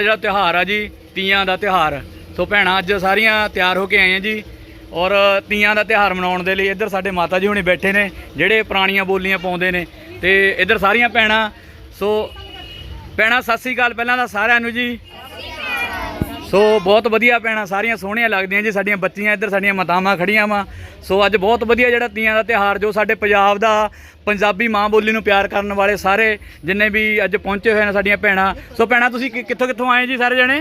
ਜਿਹੜਾ ਤਿਉਹਾਰ ਆ ਜੀ, ਤੀਆਂ ਦਾ ਤਿਉਹਾਰ। ਸੋ ਭੈਣਾਂ, ਅੱਜ ਸਾਰੀਆਂ ਤਿਆਰ ਹੋ ਕੇ ਆਈਆਂ ਜੀ ਔਰ ਤੀਆਂ ਦਾ ਤਿਉਹਾਰ ਮਨਾਉਣ ਦੇ ਲਈ ਇੱਧਰ ਸਾਡੇ ਮਾਤਾ ਜੀ ਹੁਣੇ ਬੈਠੇ ਨੇ, ਜਿਹੜੇ ਪੁਰਾਣੀਆਂ ਬੋਲੀਆਂ ਪਾਉਂਦੇ ਨੇ। ਤੇ ਇੱਧਰ ਸਾਰੀਆਂ ਭੈਣਾਂ, ਸੋ ਭੈਣਾਂ, ਸਤਿ ਸ੍ਰੀ ਅਕਾਲ ਪਹਿਲਾਂ ਤਾਂ ਸਾਰਿਆਂ ਨੂੰ ਜੀ। ਸੋ ਬਹੁਤ ਵਧੀਆ ਭੈਣਾਂ ਸਾਰੀਆਂ ਸੋਹਣੀਆਂ ਲੱਗਦੀਆਂ ਜੀ ਸਾਡੀਆਂ ਬੱਚੀਆਂ ਇੱਧਰ ਸਾਡੀਆਂ ਮਾਤਾਵਾਂ ਖੜੀਆਂ ਵਾ। ਸੋ ਅੱਜ ਬਹੁਤ ਵਧੀਆ ਜਿਹੜਾ ਤੀਆਂ ਦਾ ਤਿਉਹਾਰ ਜੋ ਸਾਡੇ ਪੰਜਾਬ ਦਾ ਪੰਜਾਬੀ ਮਾਂ ਬੋਲੀ ਨੂੰ ਪਿਆਰ ਕਰਨ ਵਾਲੇ ਸਾਰੇ ਜਿੰਨੇ ਵੀ ਅੱਜ ਪਹੁੰਚੇ ਹੋਏ ਨੇ ਸਾਡੀਆਂ ਭੈਣਾਂ। ਸੋ ਭੈਣਾਂ ਤੁਸੀਂ ਕਿ- ਕਿੱਥੋਂ ਕਿੱਥੋਂ ਆਏ ਜੀ ਸਾਰੇ ਜਣੇ?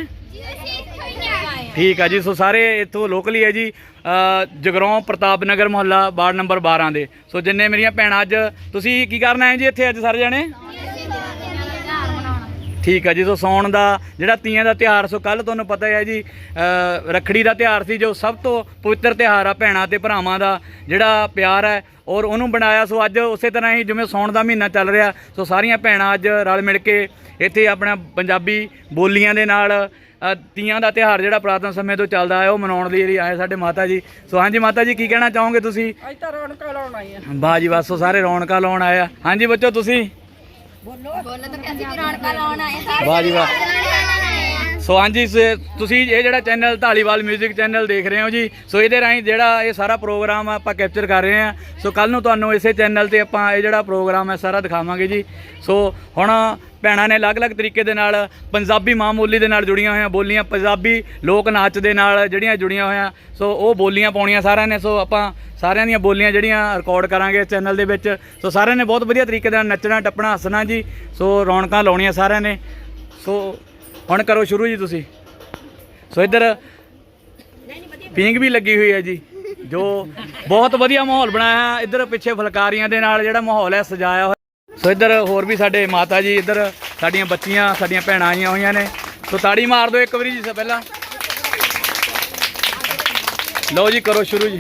ਠੀਕ ਆ ਜੀ ਸੋ ਸਾਰੇ ਇੱਥੋਂ ਲੋਕਲੀ ਹੈ ਜੀ ਅ, ਜਗਰਾਉਂ ਪ੍ਰਤਾਪ ਨਗਰ ਮੁਹੱਲਾ ਵਾਰਡ ਨੰਬਰ 12 ਦੇ। ਸੋ ਜਿੰਨੇ ਮੇਰੀਆਂ ਭੈਣਾਂ ਅੱਜ ਤੁਸੀਂ ਕੀ ਕਰਨ ਆਏ ਜੀ ਇੱਥੇ ਅੱਜ ਸਾਰੇ ਜਣੇ? ਠੀਕ ਆ ਜੀ ਸੋ ਸੌਣ ਦਾ ਜਿਹੜਾ ਤੀਆਂ ਦਾ ਤਿਉਹਾਰ ਸੋ ਕੱਲ ਤੁਹਾਨੂੰ ਪਤਾ ਹੀ ਜੀ ਰੱਖੜੀ ਦਾ ਤਿਉਹਾਰ ਸੀ ਜੋ ਸਭ ਤੋਂ ਪਵਿੱਤਰ ਤਿਉਹਾਰ ਆ ਭੈਣਾਂ ਤੇ ਭਰਾਵਾਂ ਦਾ ਜਿਹੜਾ ਪਿਆਰ ਹੈ ਔਰ ਉਹਨੂੰ ਬਣਾਇਆ। ਸੋ ਅੱਜ ਉਸੇ ਤਰ੍ਹਾਂ ਹੀ ਜਿਵੇਂ ਸੌਣ ਦਾ ਮਹੀਨਾ ਚੱਲ ਰਿਹਾ ਸੋ ਸਾਰੀਆਂ ਭੈਣਾਂ ਅੱਜ ਰਲ ਮਿਲ ਕੇ ਇੱਥੇ ਆਪਣਾ ਪੰਜਾਬੀ ਬੋਲੀਆਂ ਦੇ ਨਾਲ ਤੀਆਂ ਦਾ ਤਿਉਹਾਰ ਜਿਹੜਾ ਪੁਰਾਤਨ ਸਮੇਂ ਤੋਂ ਚੱਲਦਾ ਹੈ ਉਹ ਮਨਾਉਣ ਲਈ ਆਏ ਸਾਡੇ ਮਾਤਾ ਜੀ। ਸੋ ਹਾਂਜੀ ਮਾਤਾ ਜੀ ਕੀ ਕਹਿਣਾ ਚਾਹੋਗੇ ਤੁਸੀਂ? ਅੱਜ ਤਾਂ ਰੌਣਕਾਂ ਲਾਉਣ ਆਈ ਆ। ਵਾਹ ਜੀ ਵਾਹ ਸੋ ਸਾਰੇ ਰੌਣਕਾਂ ਲਾਉਣ ਆਏ ਆ। ਹਾਂਜੀ ਬੱਚੋ ਤੁਸੀਂ? ਬੋਲੋ। ਤਾਂ ਕਹਿੰਦੀ ਵੀ ਰੌਣਕਾਂ ਲਾਉਣ ਆਏ। ਸਾਰੇ ਵਾਹ ਜੀ ਵਾਹ। ਸੋ ਹਾਂਜੀ, ਸ- ਤੁਸੀਂ ਇਹ ਜਿਹੜਾ ਚੈਨਲ ਢਾਲੀਵਾਲ 뮤직 ਚੈਨਲ ਦੇਖ ਰਹੇ ਹੋ ਜੀ, ਸੋ ਇਹਦੇ ਰਾਹੀਂ ਜਿਹੜਾ ਇਹ ਸਾਰਾ ਪ੍ਰੋਗਰਾਮ ਆਪਾਂ ਕੈਪਚਰ ਕਰ ਰਹੇ ਹਾਂ। ਸੋ ਕੱਲ ਨੂੰ ਤੁਹਾਨੂੰ ਇਸੇ ਚੈਨਲ ਤੇ ਆਪਾਂ ਇਹ ਜਿਹੜਾ ਪ੍ਰੋਗਰਾਮ ਹੈ ਸਾਰਾ ਦਿਖਾਵਾਂਗੇ ਜੀ। ਸੋ ਹੁਣ ਭੈਣਾਂ ਨੇ ਅਲੱਗ-ਅਲੱਗ ਤਰੀਕੇ ਦੇ ਨਾਲ ਪੰਜਾਬੀ ਮਾਂ ਬੋਲੀ ਦੇ ਨਾਲ ਜੁੜੀਆਂ ਹੋਈਆਂ ਬੋਲੀਆਂ, ਪੰਜਾਬੀ ਲੋਕ ਨਾਚ ਦੇ ਨਾਲ ਜਿਹੜੀਆਂ ਜੁੜੀਆਂ ਹੋਈਆਂ, ਸੋ ਉਹ ਬੋਲੀਆਂ ਪਾਉਣੀਆਂ ਸਾਰਿਆਂ ਨੇ। ਸੋ ਆਪਾਂ ਸਾਰਿਆਂ ਦੀਆਂ ਬੋਲੀਆਂ ਜਿਹੜੀਆਂ ਰਿਕਾਰਡ ਕਰਾਂਗੇ ਇਸ ਚੈਨਲ ਦੇ ਵਿੱਚ। ਸੋ ਸਾਰਿਆਂ ਨੇ ਬਹੁਤ ਵਧੀਆ ਤਰੀਕੇ ਨਾਲ ਨੱਚਣਾ, ਟੱਪਣਾ, ਹੱਸਣਾ ਜੀ। ਸੋ ਰੌਣਕਾਂ ਲਾਉਣੀਆਂ ਸਾਰਿਆਂ ਨੇ। ਸੋ ਹੁਣ ਕਰੋ ਸ਼ੁਰੂ ਜੀ ਤੁਸੀਂ। ਸੋ ਇੱਧਰ ਪਿੰਗ ਵੀ ਲੱਗੀ ਹੋਈ ਹੈ ਜੀ ਜੋ ਬਹੁਤ ਵਧੀਆ ਮਾਹੌਲ ਬਣਾਇਆ ਇੱਧਰ ਪਿੱਛੇ ਫੁਲਕਾਰੀਆਂ ਦੇ ਨਾਲ ਜਿਹੜਾ ਮਾਹੌਲ ਹੈ ਸਜਾਇਆ ਹੋਇਆ। ਸੋ ਇੱਧਰ ਹੋਰ ਵੀ ਸਾਡੇ ਮਾਤਾ ਜੀ ਇੱਧਰ ਸਾਡੀਆਂ ਬੱਚੀਆਂ ਸਾਡੀਆਂ ਭੈਣਾਂ ਆਈਆਂ ਹੋਈਆਂ ਨੇ। ਸੋ ਤਾੜੀ ਮਾਰ ਦਿਓ ਇੱਕ ਵਾਰੀ ਜੀ ਪਹਿਲਾਂ। ਲਓ ਜੀ ਕਰੋ ਸ਼ੁਰੂ ਜੀ।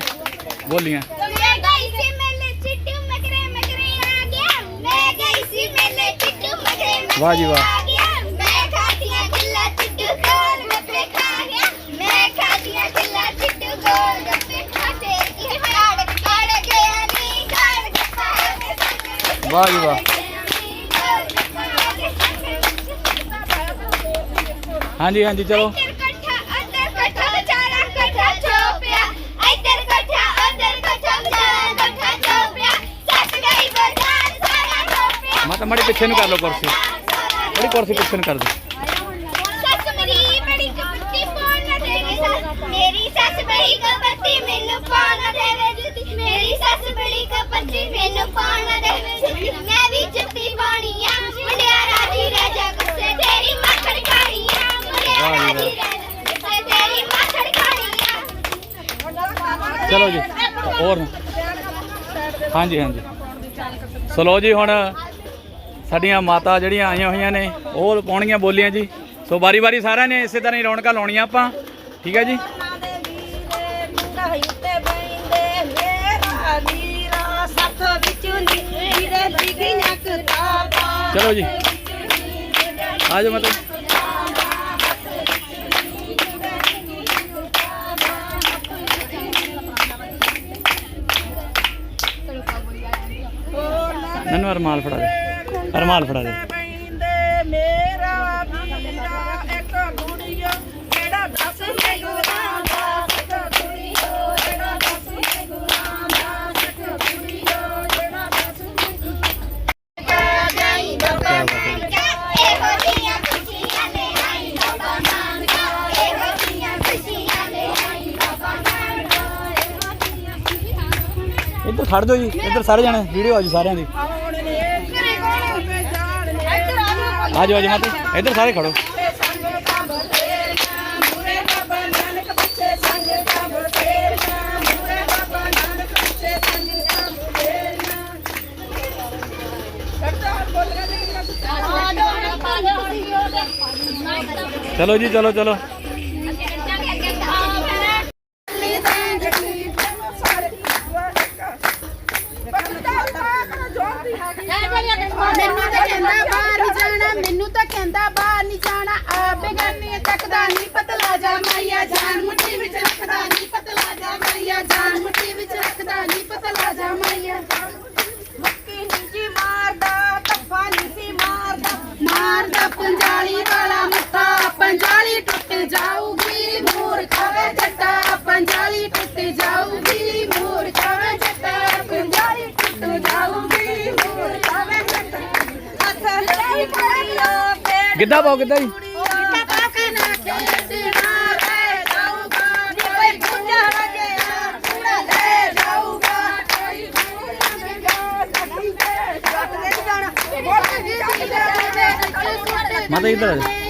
ਬੋਲੀਆਂ। ਮੈਂ ਗਈ ਸੀ ਵਾਹ ਜੀ ਵਾਹ। ਹਾਂਜੀ ਹਾਂਜੀ ਚਲੋ। ਮਾਤਾ ਮਾੜੀ ਪਿੱਛੇ ਨੂੰ ਕਰ ਲਓ ਕੁਰਸੀ। ਥੋੜੀ ਕੁਰਸੀ ਪਿੱਛੇ ਨੂੰ ਕਰ ਦਿਓ। ਚਲੋ ਜੀ। ਹੋਰ। ਨਾ। ਹਾਂਜੀ ਹਾਂਜੀ। ਚਲੋ ਜੀ, ਹੁਣ ਸਾਡੀਆਂ ਮਾਤਾ ਜਿਹੜੀਆਂ ਆਈਆਂ ਹੋਈਆਂ ਨੇ, ਉਹ ਪਾਉਣੀਆਂ ਬੋਲੀਆਂ ਜੀ। ਸੋ ਵਾਰੀ ਵਾਰੀ ਸਾਰਿਆਂ ਨੇ ਇਸੇ ਤਰ੍ਹਾਂ ਹੀ ਰੌਣਕਾਂ ਲਾਉਣੀਆਂ ਆਪਾਂ। ਠੀਕ ਹੈ ਜੀ? ਚਲੋ ਜੀ। ਆ ਜਾਓ ਮਤਲਬ ਮੈਨੂੰ ਅਰਮਾਲ ਫੜਾ ਦੇ। ਅਰਮਾਲ ਫੜਾ ਦੇ। ਮੇਰਾ ਵੀਰਾ ਇੱਕ ਗੁੜੀਆ ਕਿਹੜਾ ਦੱਸ ਇੱਧਰ ਖੜ ਜਾਓ ਜੀ ਇੱਧਰ ਸਾਰੇ ਜਣੇ ਵੀਡੀਓ ਆ ਜੀ ਸਾਰਿਆਂ ਦੀ। ਕੰਮ ਤੇਰੀਆਂ ਕਰਤਾ ਬੋਲ ਰਿਹਾ ਨਹੀਂ ਚਲੋ ਜੀ ਚਲੋ ਚਲੋ। ਗਿੱਧਾ ਪਾਓ ਗਿੱਧਾ ਜੀ ਮਾਤਾ ਇੱਧਰ ਆ ਜਾਓ।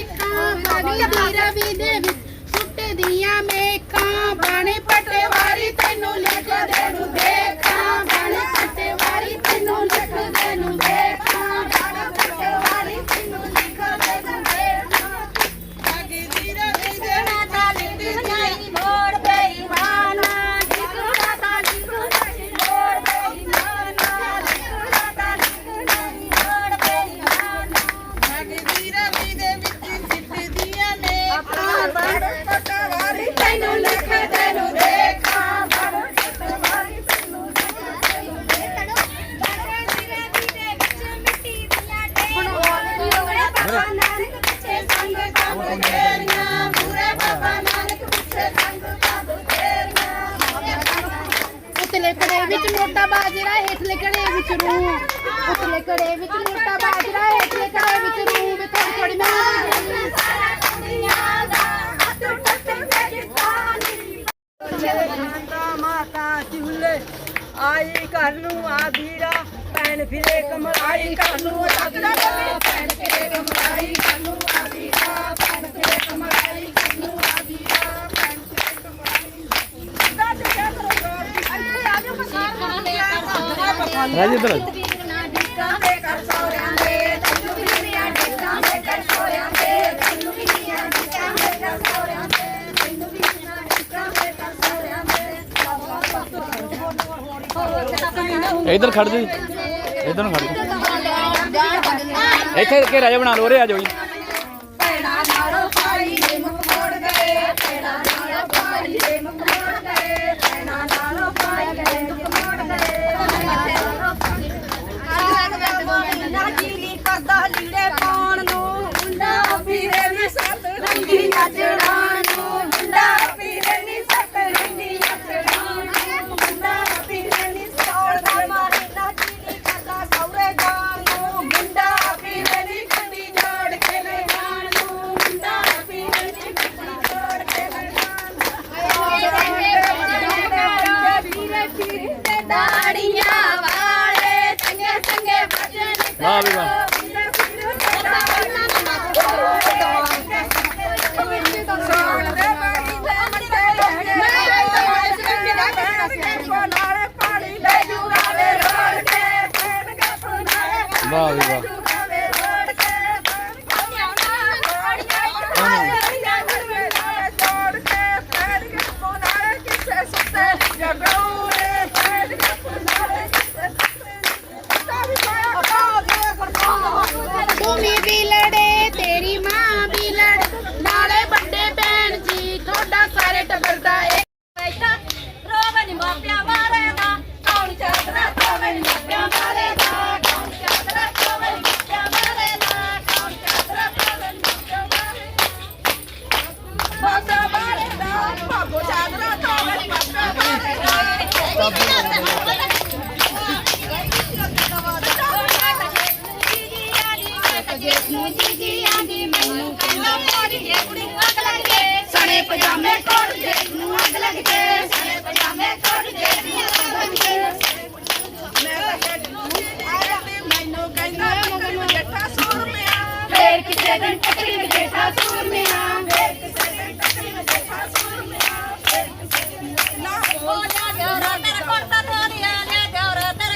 ਉਤਲੇ ਕੜੇ ਵਿੱਚ ਮੋਟਾ ਬਾਜਰਾ ਹੇਠਲੇ ਕੜੇ ਵਿੱਚ ਰੂ ਉਤਲੇ ਕੜੇ ਵਿੱਚ ਮੋਟਾ ਬਾਜਰਾ ਹੇਠਲੇ ਕੜੇ ਵਿੱਚ ਰੂ ਵੀ ਥੋੜੀ ਥੋੜੀ ਮੈਂ। ਮਾਤਾ ਚੁੱਲੇ ਆਈ ਘਰ ਨੂੰ ਆ ਵੀਰਾ। ਪੈਣ ਫਿਰੇ ਕਮਲਾਈ ਘਰ ਨੂੰ ਆ ਵੀਰਾ ਪੈਣ ਫਿਰੇ ਕਮਲਾਈ ਘਰ ਨੂੰ ਆ ਸੋਰਿਆਂ ਦੇ ਇੱਧਰ ਖੜ ਜਾਓ ਜੀ। ਨੂੰ ਖੜ ਜਾਓ। ਇੱਥੇ ਕੇ ਰਾਜਾ ਬਣਾ ਲਓ, ਉਰੇ ਆ ਜਾਓ ਜੀ। ਪੈਣਾ ਨਾਲੋਂ ਪਾਈ ਮੁਖ ਮੋੜ ਗਏ ਪੈਣਾ ਨਾਲੋਂ ਪਾਈ ਮੁਖ ਮੋੜ ਗਏ। ਪੈਣਾ ਨਾਲੋਂ ਪਾਈ ਦੇ ਮੁਖ ਮੋੜ ਗਏ ਨਾ ਜੀਲੀ ਕਰਦਾ ਲੀੜੇ ਪਾਉਣ ਨੂੰ। ਮੁੰਡਾ ਪੀਰੇ ਨੀ ਸੱਤ ਰੰਗੀ ਨੱਚਣਾ ਨੂੰ। ਵਾਹ ਵੀ ਵਾਹ। ਭੂਮੀ ਵੀ ਲੜੇ ਤੇਰੀ ਮਾਂ ਵੀ ਲੜੇ ਨਾਲੇ ਵੱਡੇ ਭੈਣ ਜੀ, ਤੁਹਾਡਾ ਸਾਰੇ ਟੱਬਰ ਦਾ ਇਹ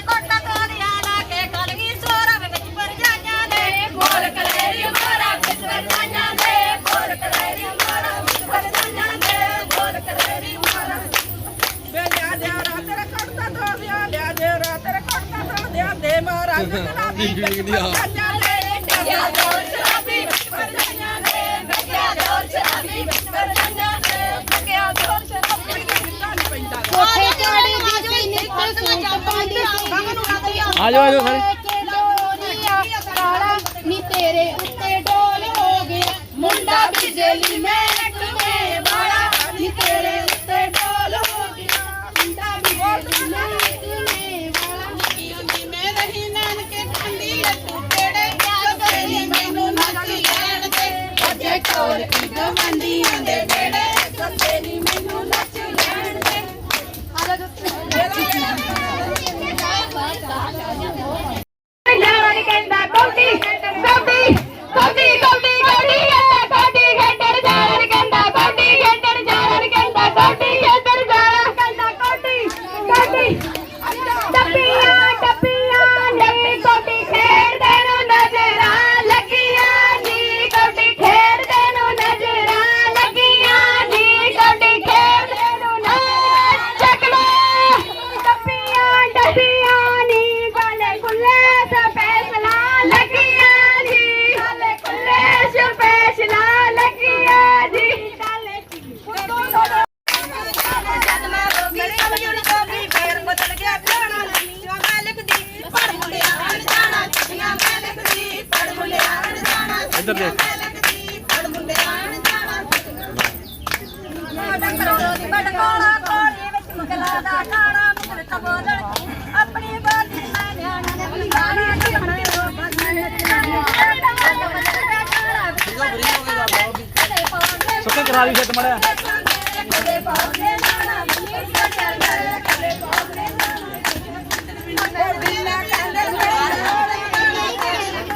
ਕੋਟਾ ਤੋਰੀਆ ਲਾ ਕੇ ਕਲਗੀ ਸੋਰਾ ਵਿੱਚ ਪਰ ਜਾਈਆਂ ਦੇ ਬੋਲ ਕਲੇਰੀ ਕੋਠੇ ਚੜੀ ਦੀ ਸੀ ਨਿੱਕਲ ਸੂਟ ਪਾਉਂਦੀ ਆ ਜਾਓ ਆ ਜਾਓ ਸਾਰੇ। ਨੀ ਤੇਰੇ ਉੱਤੇ ਡੋਲ ਹੋ ਗਿਆ ਮੁੰਡਾ ਬਿਜਲੀ ਮੈਟ ਨੇ ਵਾਲਾ ਨੀ ਤੇਰੇ ਢੋਲ ਕੀ ਗਵਾਂਡੀਆਂ ਦੇ ਵੇੜੇ ਸੱਤੇ ਨੀ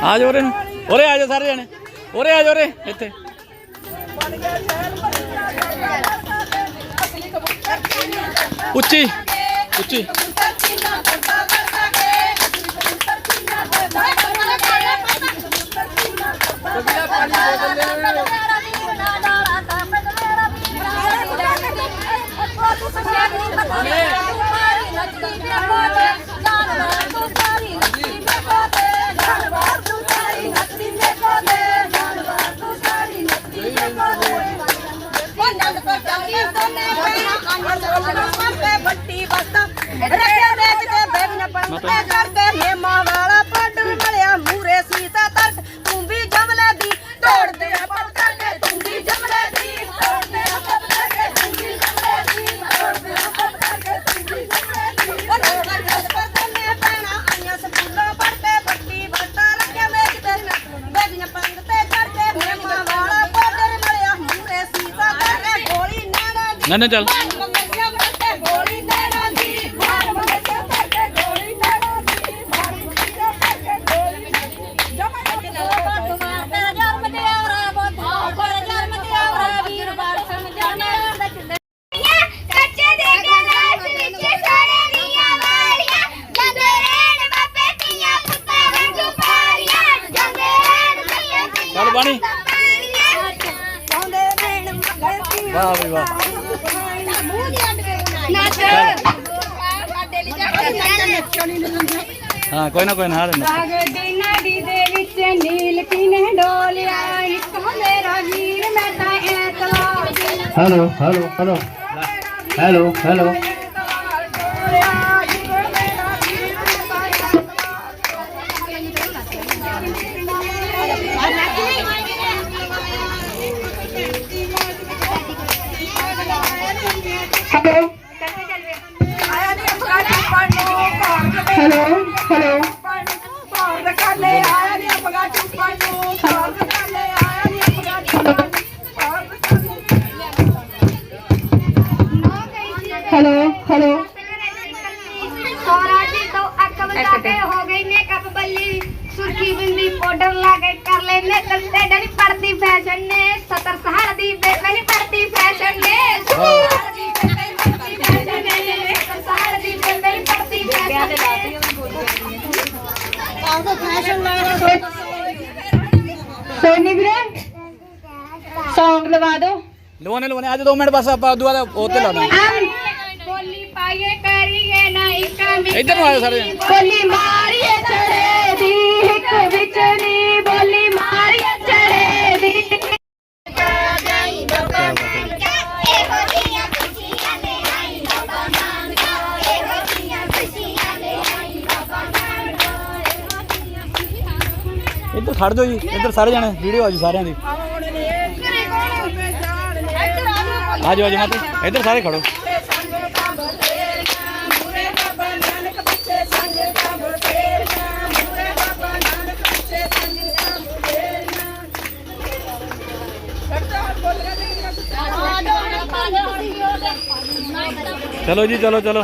ਆ ਜਾਓ ਉਰੇ ਨੂੰ। ਉਰੇ ਆ ਜਾਓ ਸਾਰੇ ਜਣੇ। ਉਰੇ ਆ ਜਾਓ ਉਰੇ, ਇੱਥੇ। ਉੱਚੀ ਉੱਚੀ। ਬੱਟੀ ਬਸਤਾ ਰੱਖਿਆ ਦੇਖ ਕੇ ਬੈਨ ਪੰਤੇ ਕਰਦੇ ਮੇਮਾ ਵਾਲਾ ਪੱਡ ਮਲਿਆ ਮੂਰੇ ਸੀਤਾ ਤਰਕ ਤੂੰ ਵੀ ਜਮਲੇ ਦੀ ਤੋੜਦੇ ਆ ਪੱਟ ਕੇ ਤੂੰ ਵੀ ਜਮਲੇ ਦੀ ਤੋੜਦੇ ਆ ਪੱਟ ਕੇ ਤੂੰ ਵੀ ਜਮਲੇ ਦੀ ਤੋੜਦੇ ਆ ਪੱਟ ਕੇ ਤੂੰ ਵੀ ਜਮਲੇ ਦੀ ਉਹ ਰੋਣਾ ਜਸ ਪਰ ਤਨੇ ਪੈਣਾ ਆਈਆਂ ਸਕੂਲੋਂ ਪੜਦੇ ਬੱਟੀ ਬਸਤਾ ਰੱਖਿਆ ਮੇਜ ਤੇ ਬੈਨ ਪੰਤੇ ਕਰਦੇ ਮੇਮਾ ਵਾਲਾ ਪੱਡ ਮਲਿਆ ਮੂਰੇ ਸੀਤਾ ਤਰਕ ਗੋਲੀ ਨਾਣਾ ਦੀ। ਨਾ ਨਾ ਚੱਲ। ਕੋਈ ਨਾ ਕੋਈ ਨਾ ਸਾਗਦੀ ਨਦੀ ਦੇ ਵਿੱਚ ਨੀਲ ਕਿਨੇ ਡੋਲਿਆ ਇੱਕ ਮੇਰਾ ਵੀਰ ਮੈਂ ਤਾਂ ਐਤਲਾ hello hello hello hello hello hello ਆਇਆ ਨਹੀਂ ਅਫਗਾਨੀ ਪੜਨੋ ਆਇਆ ਨਹੀਂ ਅਫਗਾਨੀ ਸੋਨੀ ਵੀਰੇ ਸੌਂਗ ਲਵਾ ਦੋ। ਅੱਜ 2 ਮਿੰਟ ਬਸ ਆਪਾਂ ਉਦੋਂ ਬਾਅਦ ਉਹ ਤੇ ਲਾ ਦਾਂਗੇ। ਬੋਲੀ ਪਾਈਏ ਕਰੀਏ ਨਾ ਇੱਕਾ ਵਿੱਚ ਇੱਧਰ ਨੂੰ ਆਇਓ ਸਾਰੇ ਜਣੇ। ਬੋਲੀ ਮਾਰੀਏ ਚੜੇ ਦੀ ਇੱਕ ਵਿੱਚ ਨੀ ਬੋਲੀ ਮਾਰੀਏ ਚੜੇ ਦੀ। ਇੱਧਰ ਖੜ ਜਾਓ ਜੀ, ਇੱਧਰ ਸਾਰੇ ਜਾਣੇ ਵੀਡੀਓ ਆ ਜੀ ਸਾਰਿਆਂ ਦੀ। ਆ ਜਾਓ ਜੀ ਮਾਤੇ ਇੱਧਰ ਸਾਰੇ ਖੜੋ। ਚਲੋ ਜੀ, ਚਲੋ ਚਲੋ।